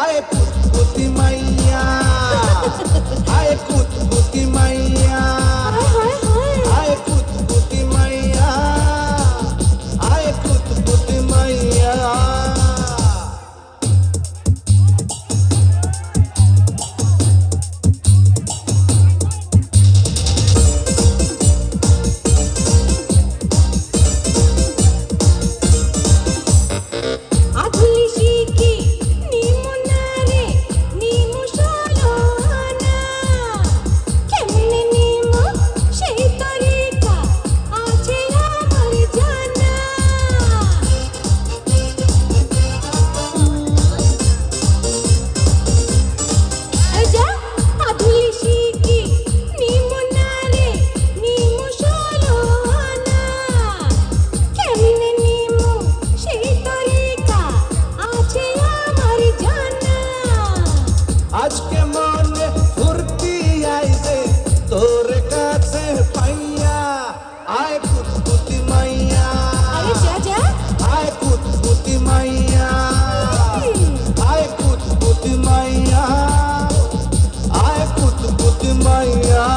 আরে পুষ্পতি মাইয়া। আরে কুচ মাইয়া